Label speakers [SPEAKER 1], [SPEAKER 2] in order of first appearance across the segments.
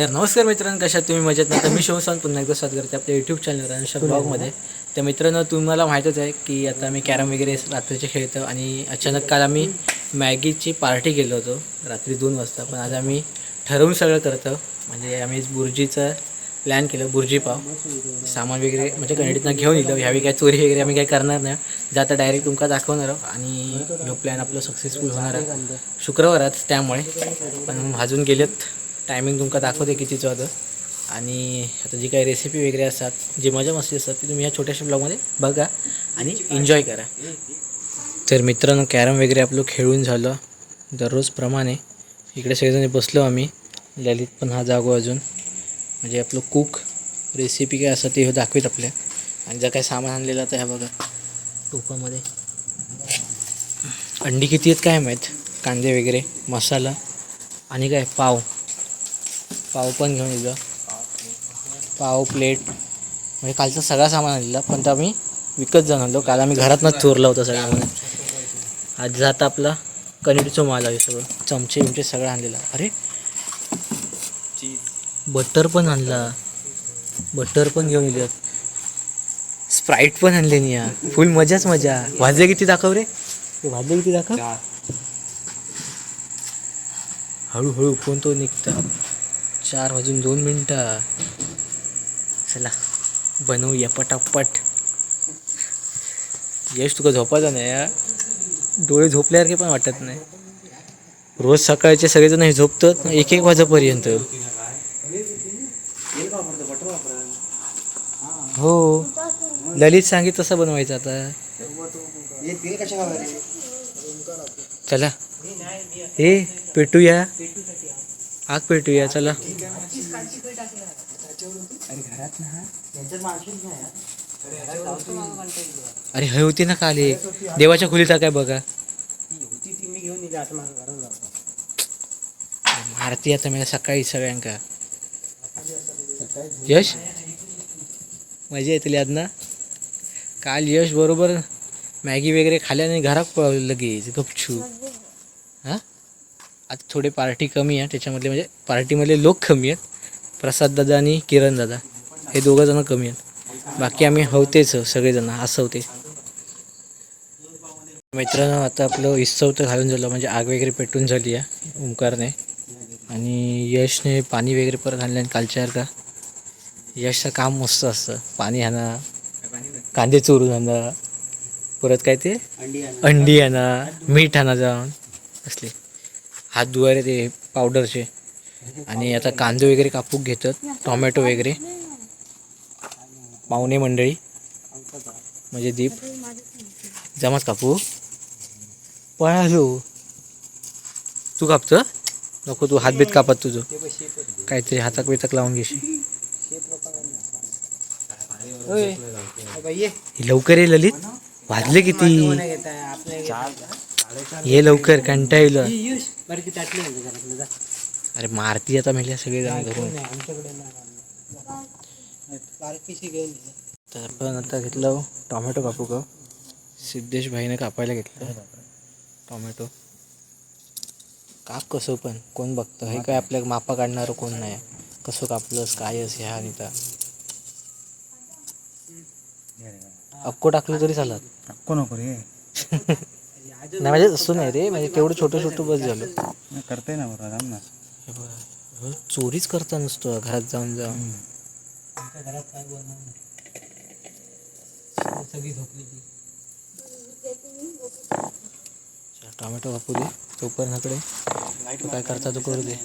[SPEAKER 1] तर नमस्कार मित्रांनो कशा तुम्ही मजेत नाही तर मी शिवसान पुन्हा एकदा स्वागत करते आपल्या यूट्यूब चॅनलवर आणि ब्लॉगमध्ये तर मित्रांनो तुम्हाला माहीतच आहे की आता मी कॅरम वगैरे रात्रीचे खेळतो आणि अचानक काल आम्ही मॅगीची पार्टी गेलो होतो रात्री दोन वाजता. पण आज आम्ही ठरवून सगळं करतो. म्हणजे आम्ही बुर्जीचं प्लॅन केलं बुर्जी पाव. सामान वगैरे म्हणजे कन्नडीतनं घेऊन येलो ह्यावेळी काय चोरी वगैरे आम्ही काय करणार नाही. जे आता डायरेक्ट तुमका दाखवणार आहोत आणि ह्यो प्लॅन आपलं सक्सेसफुल होणार आहे शुक्रवारात त्यामुळे. पण अजून गेलेत. टायमिंग तुमका दाखवते कितीचं होतं. आणि आता जी काही रेसिपी वगैरे असतात जी मजा मस्ती असतात ती तुम्ही या छोट्याशा ब्लॉगमध्ये बघा आणि एन्जॉय करा. तर मित्रांनो कॅरम वगैरे आपलं खेळून झालं. दररोजप्रमाणे इकडे सगळेजण बसलो आम्ही. ललित पण हा जागो अजून. म्हणजे आपलं कुक रेसिपी काय असं ते दाखवीत आपल्या. आणि जर काय सामान आणलेलं तर ह्या बघा टोपामध्ये. अंडी किती आहेत काय माहीत? कांदे वगैरे मसाला आणि काय? पाव. पाव पण घेऊन येलं पाव प्लेट म्हणजे कालचा सगळा सामान आणलेला पण तो आम्ही विकत जाऊन आणलो काल आम्ही घरातनंच चोरला होता सगळ्यामध्ये आज जाता आपला कनिडीचं माल आहे सगळं चमचे बिमचे सगळं आणलेला. अरे! बटर पण आणला. बटर पण घेऊन येलं स्प्राईट पण आणले नाही या फुल मजाच मजा. वाजले किती दाखव रे. ते वाजले किती दाखव. हळूहळू कोण तो निघता. चार वाजून दोन मिनटं. चला बनवूया पटापट. यश तुका झोपायचं नाही या डोळे झोपल्यासारखे पण वाटत नाही. रोज सकाळचे सगळेजण हे झोपतात एक एक वाजेपर्यंत. हो. ललित सांगित तसं बनवायचं आता. चला. हे पेटूया. आग पेटूया चला. अरे हे. होती ना खाली देवाच्या खोलीत काय बघा? मारती आता मला सकाळी सगळ्यांका. यश? मजा येतली आज ना? काल यश बरोबर मॅगी वगैरे खाल्याने घरात पळवलं लगेच. गपचू हां आता थोडे पार्टी कमी आहे त्याच्यामधले म्हणजे पार्टीमधले लोक कमी आहेत. प्रसाद दादा आणि किरण दादा हे दोघं जण कमी आहेत. बाकी आम्ही हवतेच सगळेजण असं होते मित्रांनो आता आपलं इस्तव तर घालून झालं म्हणजे आग वगैरे पेटून झाली आहे ओंकारने. आणि यशने पाणी वगैरे परत आणलं आणि कालच्या का यशचं काम मस्त असतं. पाणी आणा कांदे चोरून आणा परत काय ते? अंडी आणा. मीठ आणा जाऊन असले. हात धुवायला ते पावडरचे. आणि आता कांदे वगैरे कापूक घेतात टोमॅटो वगैरे. पाहुणे मंडळी. म्हणजे दीप. जमाच कापू. पळालो. तू कापत? नको तू हातबीत कापत तुझं. काहीतरी हाताक बिताक लावून घेशील. लवकर ये ललित. वाजले किती? ये लवकर कंटाळलं अरे मारती आता मेल्या सगळे जण घरून. तर आपण आता घेतलं टोमॅटो कापू का? सिद्धेश भाईने कापायला घेतलं. टोमॅटो. काप कसं पण कोण बघतं? हे काय आपल्या मापा काढणारं कोण नाही. कसं कापलंस कायस ह्या आणि त्या. अक्को टाकलं तरी चालत.
[SPEAKER 2] नको नको रे.
[SPEAKER 1] नाही म्हणजे असं नाही रे म्हणजे तेवढं छोटं छोटं बस झालं.
[SPEAKER 2] करते ना बरं थांब ना.
[SPEAKER 1] चोरीच करता नसतो घरात जाऊन जाऊन. टोमॅटो कापू दे तोपर्यंतकडे तू काय करता तो करू दे.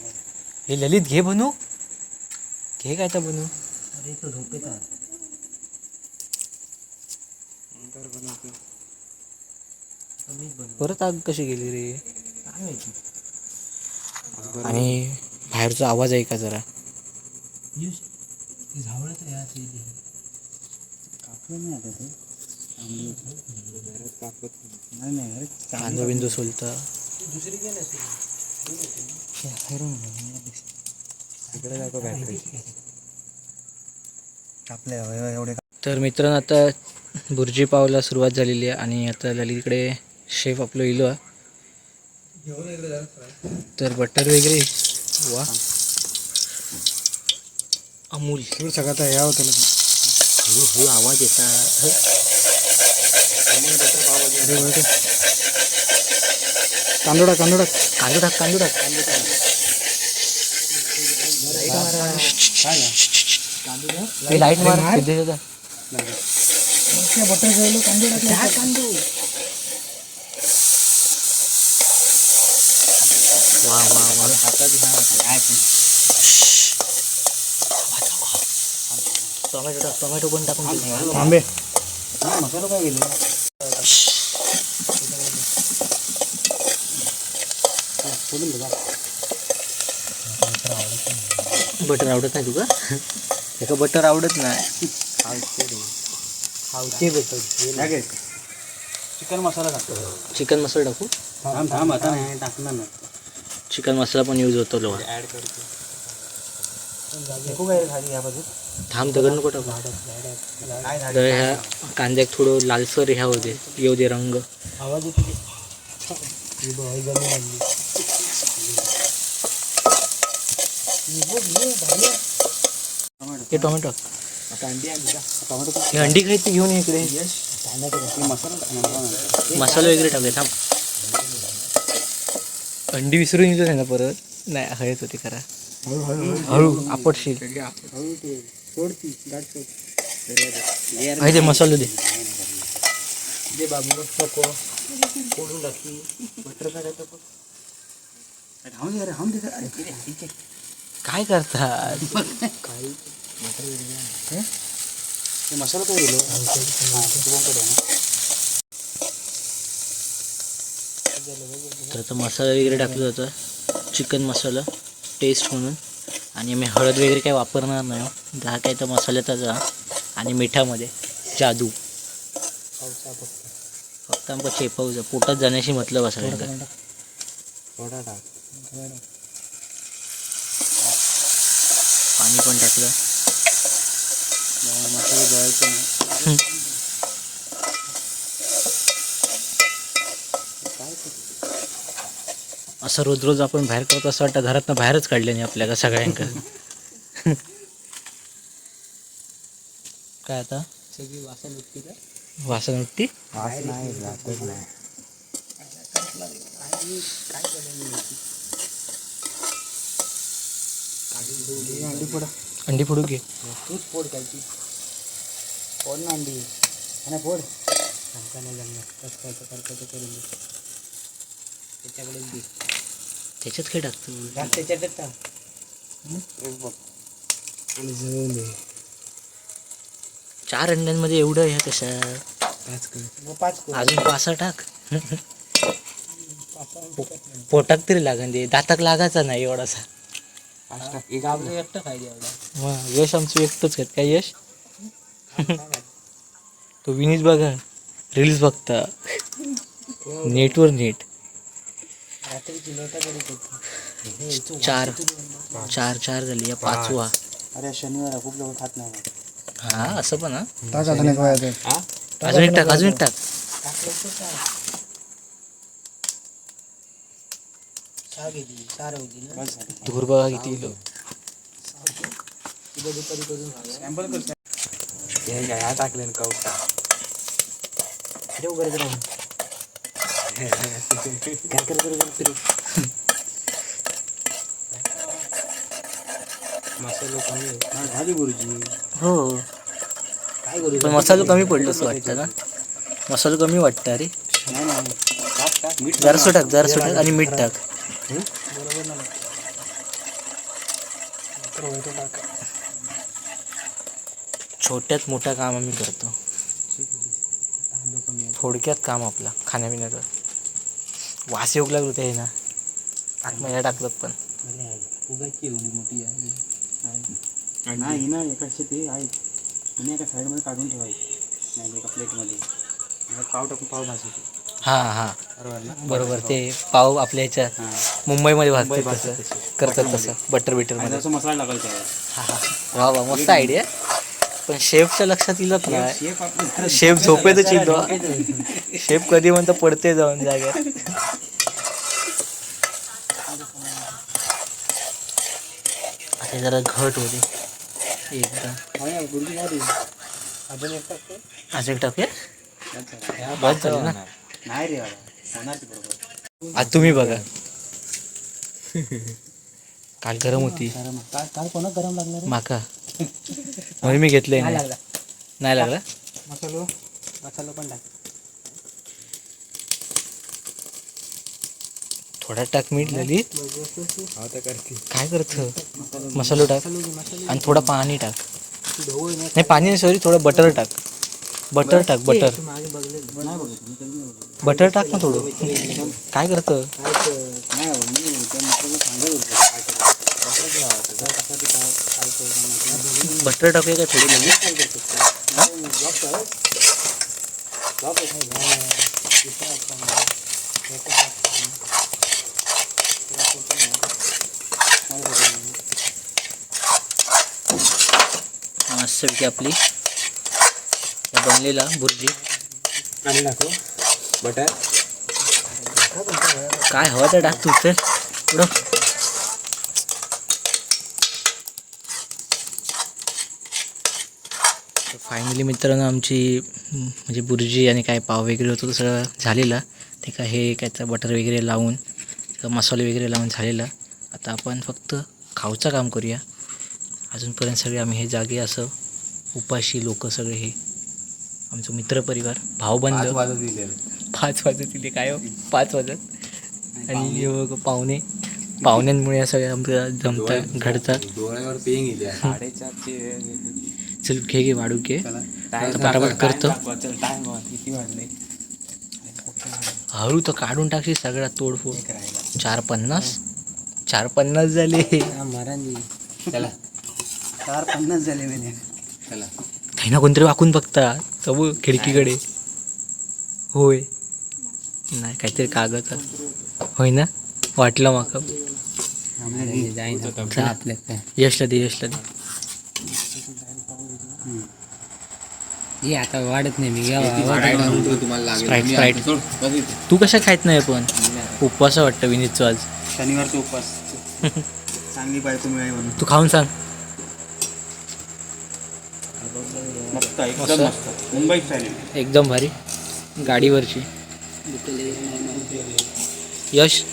[SPEAKER 1] हे ललित घे बनू. घे काय तर बनू. परत आग कशी गेली रे? आणि बाहेरचा आवाज आहे का जरा?
[SPEAKER 2] कापलं नाही आता ते. चांगली नाही. नाही अरे
[SPEAKER 1] कांदा बिंदू सोलता.
[SPEAKER 2] जातो बॅटरी एवढे
[SPEAKER 1] तर मित्रांनो आता बुर्जी पावला सुरुवात झालेली आहे आणि आता ललितकडे शेफ आपलं इलो आहे तर बटर वगैरे वा. अमूल.
[SPEAKER 2] सगळं या होतं
[SPEAKER 1] हो हो आवाज येता
[SPEAKER 2] कांदोडा कांदोडा
[SPEAKER 1] कांदू टाक कांदू टाक. ते लाइट मार.
[SPEAKER 2] बटर कांदोडा
[SPEAKER 1] वा वा वा. टोमॅटो टाक टोमॅटो पण टाकून दे.
[SPEAKER 2] तांबे मसाला काय गेले? सोडून दे
[SPEAKER 1] बटर आवडत नाही तुका? त्याका बटर आवडत नाही? खावते बटर.
[SPEAKER 2] चिकन मसाला टाकतो
[SPEAKER 1] चिकन मसाला टाकू?
[SPEAKER 2] थांब थांब आता नाही टाकणार ना
[SPEAKER 1] चिकन मसाला पण यूज होतो लोक
[SPEAKER 2] ऍड करतो.
[SPEAKER 1] थांब दगड नको टाकू. तर ह्या कांद्याक थोडं लालसर ह्या होते येऊ दे रंग.
[SPEAKER 2] आवाज
[SPEAKER 1] हे टोमॅटो.
[SPEAKER 2] अंडी
[SPEAKER 1] हे खायची घेऊन ये इकडे?
[SPEAKER 2] मसाला
[SPEAKER 1] वगैरे टाकले थांब. अंडी विसरून येतो ना परत? नाही हळद होती करा हळू आपटशील आहे ते मसाला दे.
[SPEAKER 2] दे बाबू नको. फोडून टाकी बटर काढायचं बघ राहून दे राहून दे अरे किती ठीक आहे
[SPEAKER 1] काय करतात
[SPEAKER 2] ते मसाला काय गेलो शुभमकडे आहे ना
[SPEAKER 1] तर आता मसाला वगैरे टाकलं जातं चिकन मसाला टेस्ट म्हणून. आणि मी हळद वगैरे काही वापरणार नाही हो. हा काय तर मसाल्याचा जा. आणि मिठामध्ये जादू. फक्त आमका चेपवचं पोटात जाण्याशी मतलब असा सगळ्यांका
[SPEAKER 2] थोडा टाक
[SPEAKER 1] पाणी पण टाकलं.
[SPEAKER 2] मसाला जळायचं नाही
[SPEAKER 1] असं रोज रोज आपण बाहेर करतो असं वाटतं घरातनं बाहेरच काढले नाही आपल्याला सगळ्यांका काय आता?
[SPEAKER 2] सगळी वासन उठते का?
[SPEAKER 1] वासन उठती
[SPEAKER 2] वास नाही जातच नाही. अंडी फोड.
[SPEAKER 1] अंडी फोडू घे
[SPEAKER 2] तूच फोड ती फोड ना अंडी. आणि फोड. आमका नाही जमणार. कसं काय तर करतो करून दे. त्याच्याकडे दे.
[SPEAKER 1] त्याच्यात काय टाकतो
[SPEAKER 2] टाक त्याच्यातच टाक. बघ. आणि जळून दे.
[SPEAKER 1] चार अंड्यांमध्ये एवढं ह्या कशा?
[SPEAKER 2] पाच कर. पाच कर.
[SPEAKER 1] अजून पासा टाक. पोटाक तरी लागन दे दाताक लागायचा नाही एवढासा.
[SPEAKER 2] पाच टाक. एक आपलं एकटं खायला एवढा.
[SPEAKER 1] मग यश आमचं एकटंच आहेत काय यश? तो विनीत बघा. रील्स बघता. नेटवर नेट. चार. चार चार झाली. या पाचवा.
[SPEAKER 2] अरे शनिवार खूप लोक खात नाही
[SPEAKER 1] हा असं पण हा?
[SPEAKER 2] टाक अजून एक
[SPEAKER 1] अजून एक टाक अजून एक टाक. धूर बघा किती किलो.
[SPEAKER 2] टाकले मसाला कमी झाली गुरुजी.
[SPEAKER 1] हो.
[SPEAKER 2] काय करू
[SPEAKER 1] पण मसाला कमी पडलं असं वाटतं ना? मसाला कमी वाटतं अरे.
[SPEAKER 2] नाही नाही. टाक टाक. मीठ
[SPEAKER 1] जरासं टाक. जरासं टाक आणि मीठ टाक.
[SPEAKER 2] बरोबर ना
[SPEAKER 1] छोट्यात मोठं काम आम्ही करतो. थोडक्यात काम आपला खाण्यापिण्याचं. वास येऊ लागलो ते ना आतमध्ये टाकलं पण.
[SPEAKER 2] उगाची एवढी मोठी आहे. नाही. ना एकाशे ते आहे. आणि एका साईडमध्ये काढून ठेवायची. नाही एका प्लेटमध्ये. पाव टाकून पाव भाजी
[SPEAKER 1] हां हां.
[SPEAKER 2] बरोबर ना?
[SPEAKER 1] बरोबर. ते पाव आपल्या ह्याच्यात मुंबईमध्ये भाजतात तसं. करतात तसं. बटर बिटरमध्ये.
[SPEAKER 2] मसाला टाकायचा
[SPEAKER 1] हा हा. वा वा. मस्त आयडिया पण शेफच्या लक्षात येईलच नाही
[SPEAKER 2] शेफ आपलं
[SPEAKER 1] शेफ झोपेतच येईल शेफ कधी म्हणतो पडते जाऊन जाग्यात जरा घट होते. एकदम
[SPEAKER 2] हा. अजून
[SPEAKER 1] टाकूया. बस झालं ना.
[SPEAKER 2] नाही रे
[SPEAKER 1] आज तुम्ही बघा. काल गरम होती.
[SPEAKER 2] काय कोणा गरम लागणार?
[SPEAKER 1] माका. म्हणून मी घेतलंय.
[SPEAKER 2] नाही लागला.
[SPEAKER 1] नाही लागला?
[SPEAKER 2] मसालो मसालो पण टाक.
[SPEAKER 1] थोडा टाक मीठ ललित. काय करत? मसालो टाक. आणि थोडं पाणी टाक.
[SPEAKER 2] नाही
[SPEAKER 1] पाणी नाही सॉरी थोडं बटर टाक. बटर टाक बटर. बटर टाक ना थोडं. काय करतं?
[SPEAKER 2] नाही. नाही बघत मी.
[SPEAKER 1] मस्तपैकी आपली या बनलेला बुर्जी
[SPEAKER 2] आणि दाखव बटर
[SPEAKER 1] काय हवा तर टाक तू तर फायनली मित्रांनो आमची म्हणजे बुर्जी आणि काय पाव वगैरे होतं ते सगळं झालेलं. ते काय हे काय बटर वगैरे लावून मसाले वगैरे लावून झालेलं. आता आपण फक्त खाऊचं काम करूया. अजूनपर्यंत सगळे आम्ही हे जागे असं उपाशी लोक सगळे हे. आमचं मित्रपरिवार
[SPEAKER 2] वाजत दिले
[SPEAKER 1] पाच वाजत तिथे काय हो? पाच वाजत. आणि पाहुणे. पाहुण्यांमुळे या सगळ्या आमचं जमतं घडतं.
[SPEAKER 2] डोळ्यावर पेंग
[SPEAKER 1] चल घे घे वाढू घे. पटापट करतो. हळू तर काढून टाकशी सगळा तोडफोड चार पन्नास. चार पन्नास झाले.
[SPEAKER 2] चला. चार पन्नास झाले चला.
[SPEAKER 1] काही ना कोणतरी वाकून बघता. तबू खिडकीकडे. होय. नाही काहीतरी कागद. होय ना? वाटलं माका. यशला दे यशला दे.
[SPEAKER 2] हे आता वाढत नाही मी
[SPEAKER 1] स्प्राईट स्प्राईट तू कशा खायत नाही पण? उपवास वाटतं विनीतचं आज.
[SPEAKER 2] शनिवारचा उपवास. चांगली बायको मिळाली म्हणून.
[SPEAKER 1] तू खाऊन सांग.
[SPEAKER 2] मस्त एकदम मस्त? मुंबई स्टाईल
[SPEAKER 1] एकदम भारी. गाडीवरची. यश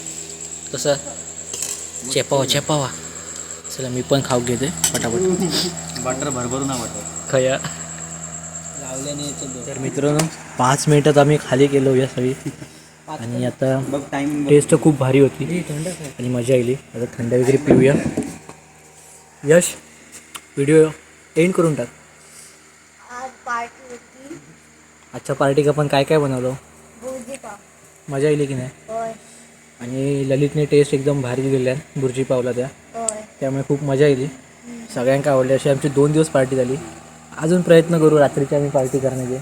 [SPEAKER 1] कसा? चेपावा चेपावा. चला मी पण खाऊ घेते पटापट.
[SPEAKER 2] बटर भरभरून ना बटर
[SPEAKER 1] खया. तर मित्रांनो पाच मिनिटात आम्ही खाली गेलो या सगळी. आणि आता
[SPEAKER 2] बघ टाइम
[SPEAKER 1] टेस्ट खूप भारी होती. आणि मजा आली. आता थंड वगैरे पिऊया. यश व्हिडिओ एंड करून टाक.
[SPEAKER 3] आज पार्टी होती.
[SPEAKER 1] आजच्या पार्टीक आपण काय काय बनवलं?
[SPEAKER 3] भुर्जी पाव
[SPEAKER 1] मजा आली की नाही?
[SPEAKER 3] होय.
[SPEAKER 1] आणि ललितने टेस्ट एकदम भारी दिलेल्या बुर्जी पावला त्या.
[SPEAKER 3] होय.
[SPEAKER 1] त्यामुळे खूप मजा आली. सगळ्यांका आवडली. अशी आमची दोन दिवस पार्टी झाली. अजून प्रयत्न करू रात्रीची आम्ही पार्टी करण्याचे.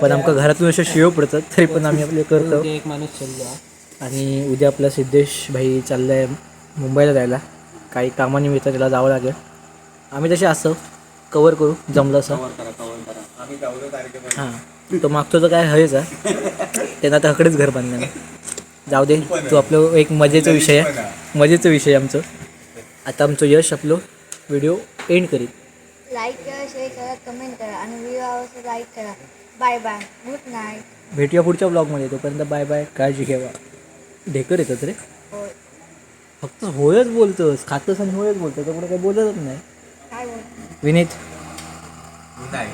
[SPEAKER 1] पण आमका घरातून असे शिव पडतात तरी पण आम्ही आपले करतो.
[SPEAKER 2] एक माणूस चालला.
[SPEAKER 1] आणि उद्या आपला सिद्धेश भाई चाललाय मुंबईला जायला. काही कामानिमित्त त्याला जावं लागेल. आम्ही तसे असं कवर करू जमलं असं. हां. तो मागतो तर काय हवेच आहे. त्यांना तर हकडेच घर बांधणार जाऊ दे तो आपलं एक मजेचा विषय आहे. मजेचा विषय आहे आमचं. आता आमचं यश आपलं व्हिडिओ एंड करीत.
[SPEAKER 3] लाईक करा शेअर करा कमेंट करा आणि व्हिडिओ आवडतो लाईक करा. बाय बाय गुड नाईट
[SPEAKER 1] भेटूया पुढच्या ब्लॉगमध्ये तोपर्यंत बाय बाय काळजी घ्यावा. ढेकर येतात रे.
[SPEAKER 3] होय.
[SPEAKER 1] फक्त होयच बोलतोस. खातोस आणि होयच बोलतोस. तर पुढे काही बोलतच नाही.
[SPEAKER 3] काय बोल
[SPEAKER 1] विनीत.
[SPEAKER 2] नाही